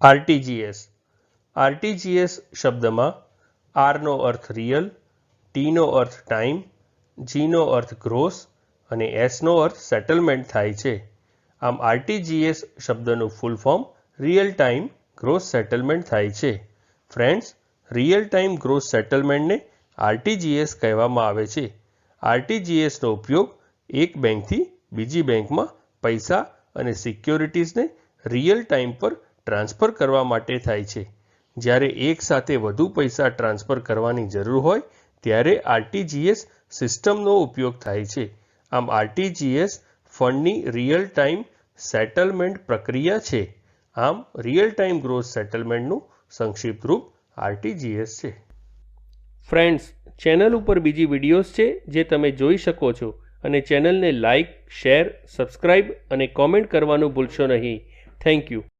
RTGS. RTGS શબ્દમાં આરનો અર્થ રિયલ ટીનો અર્થ ટાઈમ જીનો અર્થ ગ્રોસ અને એસનો અર્થ સેટલમેન્ટ થાય છે. આમ આરટીજીએસ શબ્દનું full form real time gross settlement થાય છે. ફ્રેન્ડ્સ રિયલ ટાઈમ ગ્રોસ સેટલમેન્ટને આરટીજીએસ કહેવામાં આવે છે. આરટીજીએસનો ઉપયોગ એક બેંકથી બીજી બેંકમાં પૈસા અને સિક્યોરિટીઝને રિયલ ટાઈમ પર ટ્રાન્સફર કરવા માટે થાય છે. જ્યારે એક સાથે વધુ પૈસા ટ્રાન્સફર કરવાની જરૂર હોય, ત્યારે આરટીજીએસ સિસ્ટમનો ઉપયોગ થાય છે. આમ આરટીજીએસ ફંડની રિયલ ટાઈમ સેટલમેન્ટ પ્રક્રિયા છે. આમ રિયલ ટાઈમ ગ્રોથ સેટલમેન્ટનું સંક્ષિપ્ત રૂપ આરટીજીએસ છે. ફ્રેન્ડ્સ ચેનલ ઉપર બીજી વિડીયોઝ છે જે તમે જોઈ શકો છો અને ચેનલને લાઇક શેર સબસ્ક્રાઇબ અને કોમેન્ટ કરવાનું ભૂલશો નહીં. Thank you